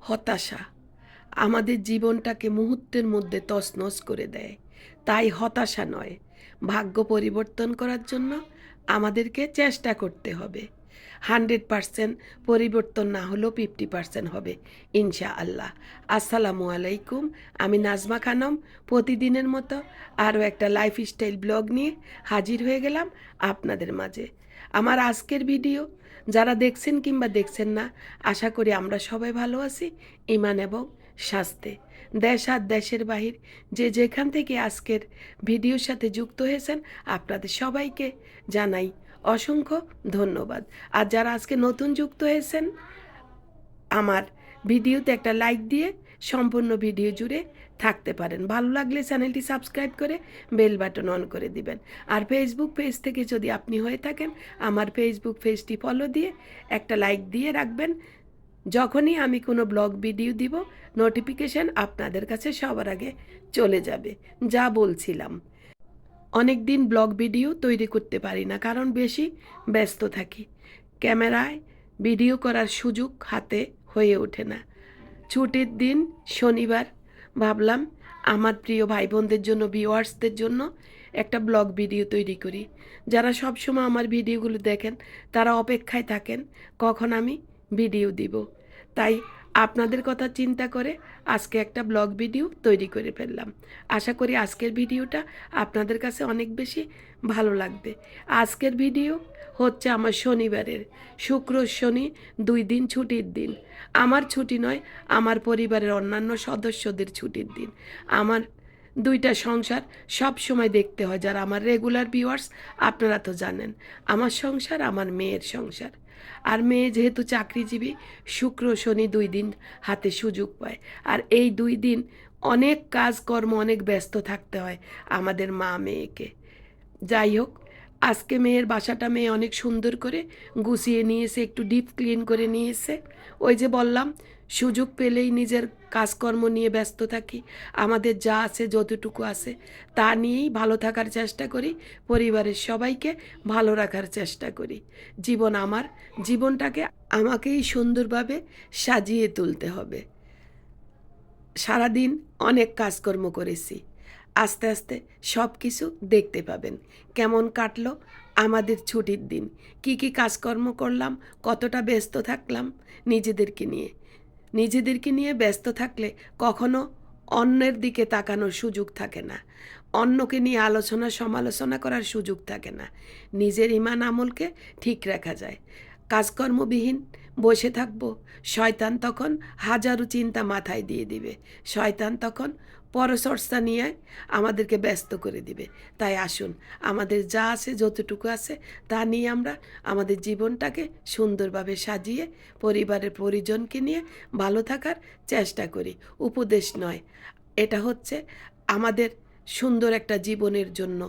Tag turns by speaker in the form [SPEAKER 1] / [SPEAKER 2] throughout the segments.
[SPEAKER 1] হতাশা। আমাদের জীবনটাকে মুহূর্তের মধ্যে তছনছ করে দেয়। তাই হতাশা নয়। ভাগ্য পরিবর্তন করার জন্য আমাদেরকে চেষ্টা করতে হবে। হান্ড্রেড পারসেন্ট পরিবর্তন না হলেও ফিফটি পারসেন্ট হবে ইনশা আল্লাহ আসসালামু আলাইকুম, আমি নাজমা খানম। প্রতিদিনের মতো আরও একটা লাইফস্টাইল ব্লগ নিয়ে হাজির হয়ে গেলাম আপনাদের মাঝে। আমার আজকের ভিডিও, যারা দেখছেন কিংবা দেখছেন না, আশা করি আমরা সবাই ভালো আছি ইমান এবং স্বাস্থ্যে। দেশ আর দেশের বাহির যে যেখান থেকে আজকের ভিডিওর সাথে যুক্ত হয়েছেন, আপনাদের সবাইকে জানাই অসংখ্য ধন্যবাদ। আর যারা আজকে নতুন যুক্ত হয়েছেন, আমার ভিডিওতে একটা লাইক দিয়ে সম্পূর্ণ ভিডিও জুড়ে থাকতে পারেন। ভালো লাগলে চ্যানেলটি সাবস্ক্রাইব করে বেল বাটন অন করে দিবেন। আর ফেসবুক পেজ থেকে যদি আপনি হয়ে থাকেন, আমার ফেসবুক পেজটি ফলো দিয়ে একটা লাইক দিয়ে রাখবেন। যখনই আমি কোনো ব্লগ ভিডিও দিব নোটিফিকেশন আপনাদের কাছে সবার আগে চলে যাবে। যা বলছিলাম। অনেক দিন ব্লগ ভিডিও তৈরি করতে পারি না, কারণ বেশি ব্যস্ত থাকি। ক্যামেরায় ভিডিও করার সুযোগ হাতে হয়ে ওঠে না। ছুটির দিন শনিবার, ভাবলাম আমার প্রিয় ভাই বোনদের জন্য, ভিউয়ার্সদের জন্য একটা ব্লগ ভিডিও তৈরি করি। যারা সবসময় আমার ভিডিওগুলো দেখেন, তারা অপেক্ষায় থাকেন কখন আমি ভিডিও দিব। তাই আপনাদের কথা চিন্তা করে আজকে একটা ব্লগ ভিডিও তৈরি করে ফেললাম। আশা করি আজকের ভিডিওটা আপনাদের কাছে অনেক বেশি ভালো লাগবে। আজকের ভিডিও হচ্ছে আমার শনিবারের। শুক্র শনি দুই দিন ছুটির দিন। আমার ছুটি নয়, আমার পরিবারের অন্যান্য সদস্যদের ছুটির দিন। আমার দুইটা সংসার সব সময় দেখতে হয় যারা আমার রেগুলার ভিউয়ার্স আপনারা তো জানেন। আমার সংসার, আমার মেয়ের সংসার। আর মেয়ে যেহেতু চাকরিজীবী, শুক্র শনি দুই দিন হাতে সুযোগ পায়। আর এই দুই দিন অনেক কাজকর্ম, অনেক ব্যস্ত থাকতে হয় আমাদের মা মেয়েকে। যাই হোক, আজকে মেয়ের বাসাটা মেয়ে অনেক সুন্দর করে গুছিয়ে নিয়েছে, একটু ডিপ ক্লিন করে নিয়েছে। ওই যে বললাম সুযোগ পেলেই নিজের কাজকর্ম নিয়ে ব্যস্ত থাকি। আমাদের যা আছে, যতটুকু আছে, তা নিয়েই ভালো থাকার চেষ্টা করি। পরিবারের সবাইকে ভালো রাখার চেষ্টা করি। জীবন আমার, জীবনটাকে আমাকেই সুন্দরভাবে সাজিয়ে তুলতে হবে। সারাদিন অনেক কাজকর্ম করেছি। আস্তে আস্তে সব কিছু দেখতে পাবেন। কেমন কাটলো আমাদের ছুটির দিন? কি কি কাজকর্ম করলাম? কতটা ব্যস্ত থাকলাম? নিজেদেরকে নিয়ে। নিজেদেরকে নিয়ে ব্যস্ত থাকলে কখনো অন্যের দিকে তাকানোর সুযোগ থাকে না। অন্যকে নিয়ে আলোচনা, সমালোচনা করার সুযোগ থাকে না। নিজের ইমান আমলকে ঠিক রাখা যায়। কাজকর্মবিহীন বসে থাকব, শয়তান তখন হাজারো চিন্তা মাথায় দিয়ে দিবে। শয়তান তখন পরচর্চা নিয়ে আমাদেরকে ব্যস্ত করে দিবে। তাই আসুন, আমাদের যা আছে, যতটুকু আছে, তা নিয়ে আমরা আমাদের জীবনটাকে সুন্দরভাবে সাজিয়ে পরিবারের পরিজনকে নিয়ে ভালো থাকার চেষ্টা করি। উপদেশ নয়, এটা হচ্ছে আমাদের সুন্দর একটা জীবনের জন্য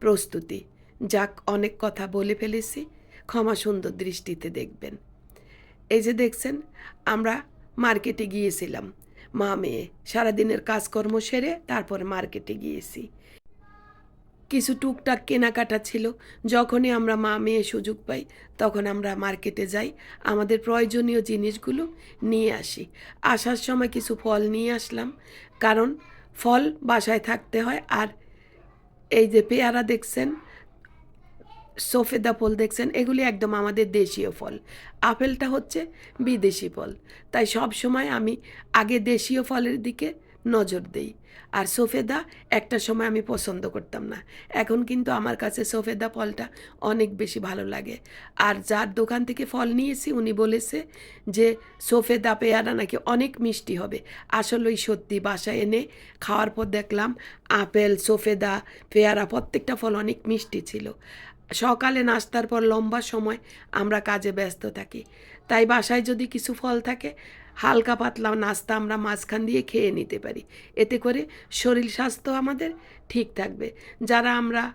[SPEAKER 1] প্রস্তুতি। যাক, অনেক কথা বলে ফেলেছি, ক্ষমা সুন্দর দৃষ্টিতে দেখবেন। এই যে দেখছেন, আমরা মার্কেটে গিয়েছিলাম। মা মেয়ে সারাদিনের কাজকর্ম সেরে তারপরে মার্কেটে গিয়েছি। কিছু টুকটাক কেনাকাটা ছিল। যখনই আমরা মা মেয়ে সুযোগ পাই, তখন আমরা মার্কেটে যাই, আমাদের প্রয়োজনীয় জিনিসগুলো নিয়ে আসি। আসার সময় কিছু ফল নিয়ে আসলাম, কারণ ফল বাসায় থাকতে হয়। আর এই যে পেয়ারা দেখছেন সফেদা ফল দেখছেন, এগুলি একদম আমাদের দেশীয় ফল। আপেলটা হচ্ছে বিদেশি ফল। তাই সব সময় আমি আগে দেশীয় ফলের দিকে নজর দেই। আর সফেদা একটা সময় আমি পছন্দ করতাম না। এখন কিন্তু আমার কাছে সফেদা ফলটা অনেক বেশি ভালো লাগে। আর যার দোকান থেকে ফল নিয়েছি, উনি বলেছে যে সফেদা পেয়ারা নাকি অনেক মিষ্টি হবে। আসলেই সত্যি, বাসায় এনে খাওয়ার পর দেখলাম আপেল, সফেদা পেয়ারা, প্রত্যেকটা ফল অনেক মিষ্টি ছিল। সকালে নাস্তার পর লম্বা সময় আমরা কাজে ব্যস্ত থাকি। তাই বাসায় যদি কিছু ফল থাকে, হালকা পাতলা নাস্তা আমরা মাঝখান দিয়ে খেয়ে নিতে পারি। এতে করে শরীর স্বাস্থ্য আমাদের ঠিক থাকবে। যারা আমরা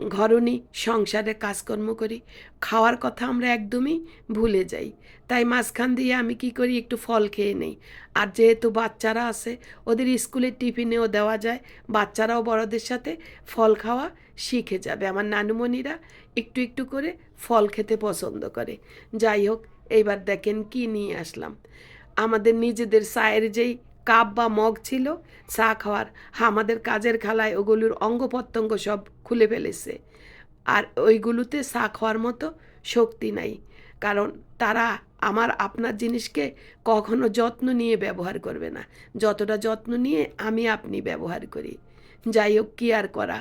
[SPEAKER 1] ঘরণী, সংসারে কাজকর্ম করি, খাওয়ার কথা আমরা একদমই ভুলে যাই। তাই মাঝখান দিয়ে আমি কি করি, একটু ফল খেয়ে নেই। আর যেহেতু বাচ্চারা আছে, ওদের স্কুলের টিফিনেও দেওয়া যায়। বাচ্চারাও বড়দের সাথে ফল খাওয়া শিখে যাবে। আমার নানুমণিরা একটু একটু করে ফল খেতে পছন্দ করে। যাই হোক, এইবার দেখেন কি নিয়ে আসলাম। আমাদের নিজেদের চায়ের যেই কাপ বা মগ ছিল, চা খাওয়ার। আমাদের কাজের খালায় ওগুলোর অঙ্গ প্রত্যঙ্গ সব খুলে ফেলেছে। আর ওইগুলোতে চা খাওয়ার মতো শক্তি নাই, কারণ তারা আমার আপনার জিনিসকে কখনো যত্ন নিয়ে ব্যবহার করবে না। যতটা যত্ন নিয়ে আমি আপনি ব্যবহার করি। যাই হোক, কি আর করা?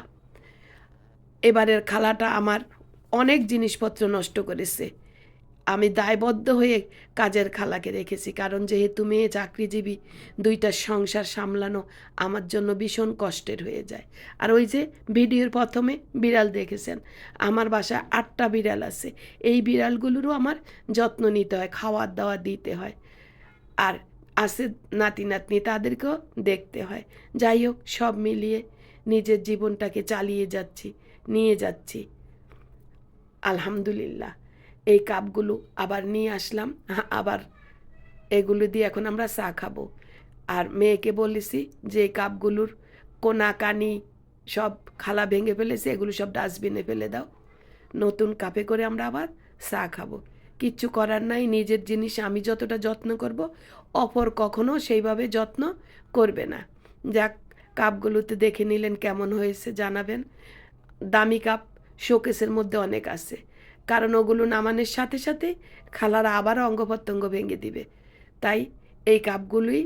[SPEAKER 1] এবারের খালাটা আমার অনেক জিনিসপত্র নষ্ট করেছে। আমি দায়বদ্ধ হয়ে কাজের খালাকে রেখেছি, কারণ যেহেতু মেয়ে চাকরিজীবী, দুইটা সংসার সামলানো আমার জন্য ভীষণ কষ্টের হয়ে যায়। আর ওই যে ভিডিওর প্রথমে বিড়াল দেখেছেন, আমার বাসায় আটটা বিড়াল আছে, এই বিড়ালগুলোরও আমার যত্ন নিতে হয়, খাওয়ার দাওয়া দিতে হয়। আর আছে নাতি নাতনি, তাদেরকেও দেখতে হয়। যাই হোক, সব মিলিয়ে নিজের জীবনটাকে চালিয়ে যাচ্ছি, নিয়ে যাচ্ছি। আলহামদুলিল্লাহ। এই কাপগুলো আবার নিয়ে আসলাম। আবার এগুলো দিয়ে এখন আমরা চা খাব। আর মেয়েকে বলেছি যে এই কাপগুলোর কোনা কানি সব খালা ভেঙে ফেলেছে, এগুলো সব ডাস্টবিনে ফেলে দাও। নতুন কাপে করে আমরা আবার চা খাব। কিচ্ছু করার নাই, নিজের জিনিস আমি যতটা যত্ন করব, অপর কখনো সেইভাবে যত্ন করবে না। যাক, কাপগুলোতে দেখে নিলেন কেমন হয়েছে, জানাবেন। দামি কাপ, শোকেসের মধ্যে অনেক আছে। কারণ ওগুলো নামানোর সাথে সাথে খালারা আবার অঙ্গ প্রত্যঙ্গ ভেঙে দিবে। তাই এই কাপগুলোই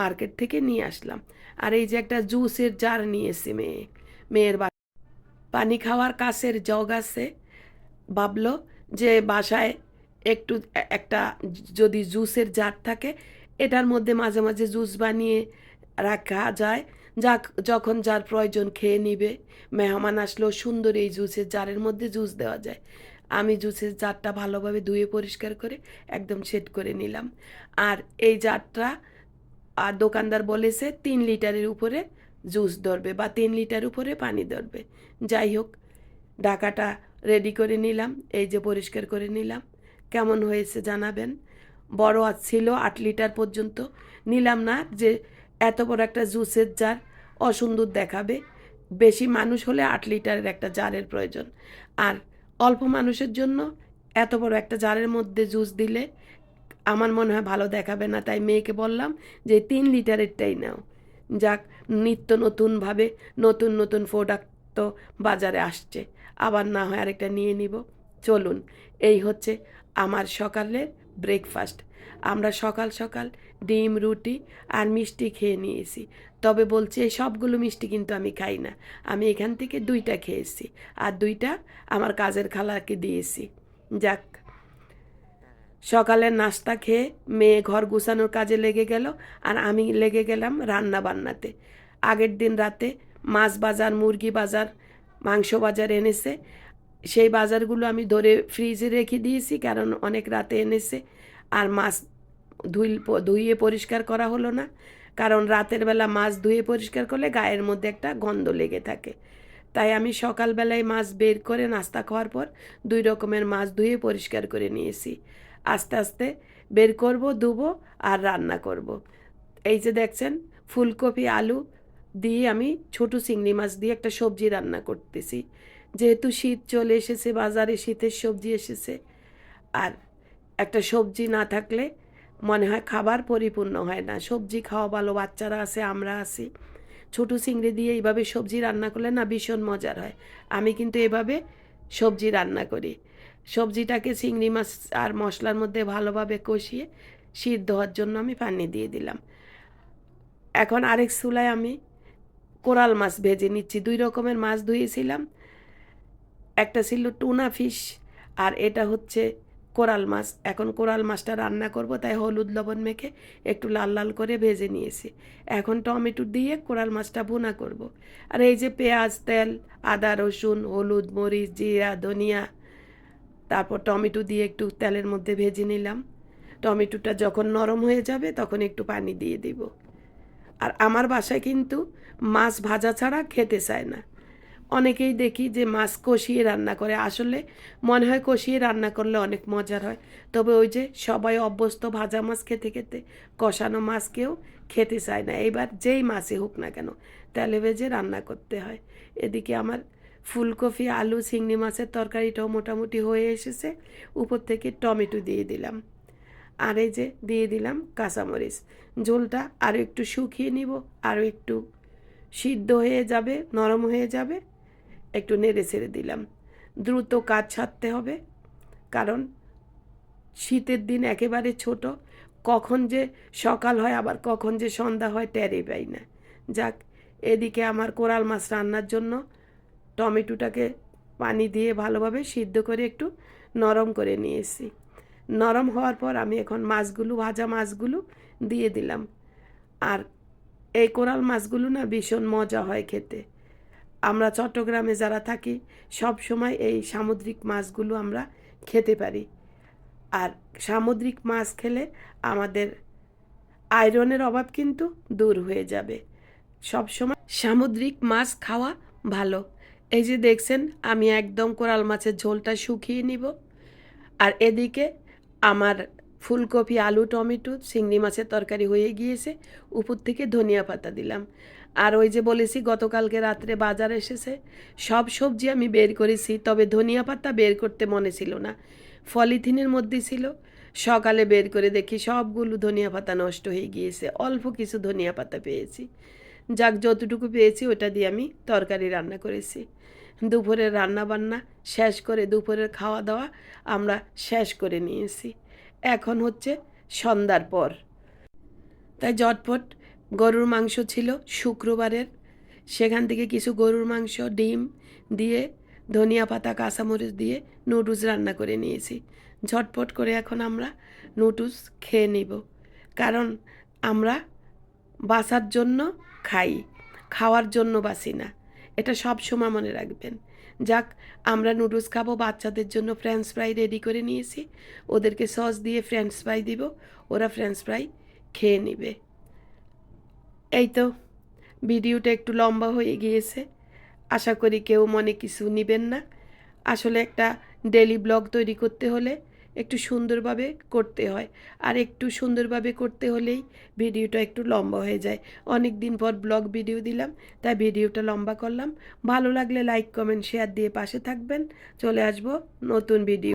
[SPEAKER 1] মার্কেট থেকে নিয়ে আসলাম। আর এই যে একটা জুসের জার নিয়েছে মেয়ে, মেয়ের পানি খাওয়ার কাছের জগ আছে। ভাবলো যে বাসায় একটু একটা যদি জুসের জার থাকে, এটার মধ্যে মাঝে মাঝে জুস বানিয়ে রাখা যায়। যা যখন যার প্রয়োজন খেয়ে নিবে। মেহমান আসলেও সুন্দর এই জুসের জারের মধ্যে জুস দেওয়া যায়। আমি জুসের জারটা ভালোভাবে ধুয়ে পরিষ্কার করে একদম সেট করে নিলাম। আর এই জারটা, আর দোকানদার বলেছে তিন লিটারের উপরে জুস ধরবে বা তিন লিটার উপরে পানি ধরবে। যাই হোক, ঢাকাটা রেডি করে নিলাম, এই যে পরিষ্কার করে নিলাম। কেমন হয়েছে জানাবেন? বড় ছিল, আট লিটার পর্যন্ত। নিলাম না যে এত বড় একটা জুসের জার অসুন্দর দেখাবে। বেশি মানুষ হলে আট লিটারের একটা জারের প্রয়োজন। আর অল্প মানুষের জন্য এত বড় একটা জারের মধ্যে জুস দিলে আমার মনে হয় ভালো দেখাবে না। তাই মেয়েকে বললাম যে, তিন লিটারেরটাই নাও। যাক, নিত্য নতুনভাবে নতুন নতুন প্রোডাক্ট তো বাজারে আসছে। আবার না হয় আরেকটা নিয়ে নিব। চলুন, এই হচ্ছে আমার সকালের ব্রেকফাস্ট আমরা সকাল সকাল ডিম, রুটি আর মিষ্টি খেয়ে নিয়েছি। তবে বলছি, এই সবগুলো মিষ্টি কিন্তু আমি খাই না। আমি এখান থেকে দুইটা খেয়েছি আর দুইটা আমার কাজের খালাকে দিয়েছি। যাক, সকালের নাস্তা খেয়ে মেয়ে ঘর গুছানোর কাজে লেগে গেল আর আমি লেগে গেলাম রান্না বান্নাতে আগের দিন রাতে মাছ বাজার, মুরগি বাজার, মাংস বাজার এনেছে। সেই বাজারগুলো আমি ধরে ফ্রিজে রেখে দিয়েছি, কারণ অনেক রাতে এনেছে। আর মাছ ধুই ধুইয়ে পরিষ্কার করা হলো না। কারণ রাতের বেলা মাছ ধুয়ে পরিষ্কার করলে গায়ের মধ্যে একটা গন্ধ লেগে থাকে। তাই আমি সকালবেলায় মাছ বের করে নাস্তা খাওয়ার পর দুই রকমের মাছ ধুয়ে পরিষ্কার করে নিয়েছি। আস্তে আস্তে বের করব, ধুবো আর রান্না করব। এই যে দেখছেন, ফুলকপি, আলু দিয়ে আমি ছোট চিংড়ি মাছ দিয়ে একটা সবজি রান্না করতেছি। যেহেতু শীত চলে এসেছে, বাজারে শীতের সবজি এসেছে। আর একটা সবজি না থাকলে মনে হয় খাবার পরিপূর্ণ হয় না। সবজি খাওয়া ভালো, বাচ্চারা আছে, আমরা আছি। ছোটো চিংড়ি দিয়ে এইভাবে সবজি রান্না করলে না ভীষণ মজার হয়। আমি কিন্তু এভাবে সবজি রান্না করি। সবজিটাকে চিংড়ি মাছ আর মশলার মধ্যে ভালোভাবে কষিয়ে সিদ্ধ হওয়ার জন্য আমি পানি দিয়ে দিলাম। এখন আরেক চুলায় আমি কোরাল মাছ ভেজে নিচ্ছি। দুই রকমের মাছ ধুয়েছিলাম। একটা ছিল টুনা ফিশ আর এটা হচ্ছে কোরাল মাছ। এখন কোরাল মাছটা রান্না করব, তাই হলুদ লবণ মেখে একটু লাল লাল করে ভেজে নিয়েছি। এখন টমেটো দিয়ে কোরাল মাছটা ভুনা করব। আর এই যে পেঁয়াজ, তেল, আদা, রসুন, হলুদ, মরিচ, জিরা, ধনিয়া, তারপর টমেটো দিয়ে একটু তেলের মধ্যে ভেজে নিলাম। টমেটোটা যখন নরম হয়ে যাবে, তখন একটু পানি দিয়ে দিব। আর আমার বাসায় কিন্তু মাছ ভাজা ছাড়া খেতে চায় না। অনেকেই দেখি যে মাছ কষিয়ে রান্না করে। আসলে মনে হয় কষিয়ে রান্না করলে অনেক মজার হয়। তবে ওই যে সবাই অভ্যস্ত ভাজা মাছ খেতে খেতে কষানো মাছ কেউ খেতে চায় না। এইবার যেই মাছই হোক না কেন, তেলে ভেজে রান্না করতে হয়। এদিকে আমার ফুলকপি, আলু, চিংড়ি মাছের তরকারিটাও মোটামুটি হয়ে এসেছে। উপর থেকে টমেটো দিয়ে দিলাম। আর এই যে দিয়ে দিলাম কাঁচামরিচ। ঝোলটা আরও একটু শুকিয়ে নিব আরও একটু সিদ্ধ হয়ে যাবে, নরম হয়ে যাবে। একটু নেড়ে ছেড়ে দিলাম। দ্রুত কাজ ছাড়তে হবে, কারণ শীতের দিন একেবারে ছোট, কখন যে সকাল হয়, আবার কখন যে সন্ধ্যা হয়, টেরই পাই না। যাক, এদিকে আমার কোরাল মাছ রান্নার জন্য টমেটোটাকে পানি দিয়ে ভালোভাবে সিদ্ধ করে একটু নরম করে নিয়েছি। নরম হওয়ার পর আমি এখন মাছগুলো, ভাজা মাছগুলো দিয়ে দিলাম। আর এই কোরাল মাছগুলো না ভীষণ মজা হয় খেতে। আমরা চট্টগ্রামে যারা থাকি, সব সময় এই সামুদ্রিক মাছগুলো আমরা খেতে পারি। আর সামুদ্রিক মাছ খেলে আমাদের আয়রনের অভাব কিন্তু দূর হয়ে যাবে। সব সময় সামুদ্রিক মাছ খাওয়া ভালো। এই যে দেখছেন, আমি একদম কোরাল মাছের ঝোলটা শুকিয়ে নিব। আর এদিকে আমার ফুলকপি, আলু, টমেটো, চিংড়ি মাছের তরকারি হয়ে গিয়েছে। উপর থেকে ধনিয়া পাতা দিলাম। আর ওই যে বলেছি, গতকালকে রাত্রে বাজার এসেছে। সব সবজি আমি বের করেছি, তবে ধনিয়া পাতা বের করতে মনে ছিল না। পলিথিনের মধ্যে ছিল। সকালে বের করে দেখি সবগুলো ধনিয়া পাতা নষ্ট হয়ে গিয়েছে। অল্প কিছু ধনিয়া পাতা পেয়েছি। যাক, যতটুকু পেয়েছি ওটা দিয়ে আমি তরকারি রান্না করেছি। দুপুরের রান্না বান্না শেষ করে দুপুরের খাওয়া দাওয়া আমরা শেষ করে নিয়েছি। এখন হচ্ছে সন্ধ্যার পর। তাই জটপট গরুর মাংস ছিল শুক্রবারের। সেখান থেকে কিছু গরুর মাংস, ডিম দিয়ে, ধনিয়া পাতা, কাঁচামরিচ দিয়ে নুডলস রান্না করে নিয়েছি। ঝটপট করে এখন আমরা নুডলস খেয়ে নিব। কারণ আমরা বাঁচার জন্য খাই, খাওয়ার জন্য বাঁচি না। এটা সব সময় মনে রাখবেন। যাক, আমরা নুডলস খাব, বাচ্চাদের জন্য ফ্রেঞ্চ ফ্রাই রেডি করে নিয়েছি। ওদেরকে সস দিয়ে ফ্রেঞ্চ ফ্রাই দিব, ওরা ফ্রেঞ্চ ফ্রাই খেয়ে নেবে। এই তো, ভিডিওটা একটু লম্বা হয়ে গিয়েছে। আশা করি কেউ মনে কিছু নেবেন না। আসলে একটা ডেলি ব্লগ তৈরি করতে হলে একটু সুন্দরভাবে করতে হয়। আর একটু সুন্দরভাবে করতে হলেই ভিডিওটা একটু লম্বা হয়ে যায়। অনেক দিন পর ব্লগ ভিডিও দিলাম, তাই ভিডিওটা লম্বা করলাম। ভালো লাগলে লাইক কমেন্ট শেয়ার দিয়ে পাশে থাকবেন। চলে আসব নতুন ভিডিও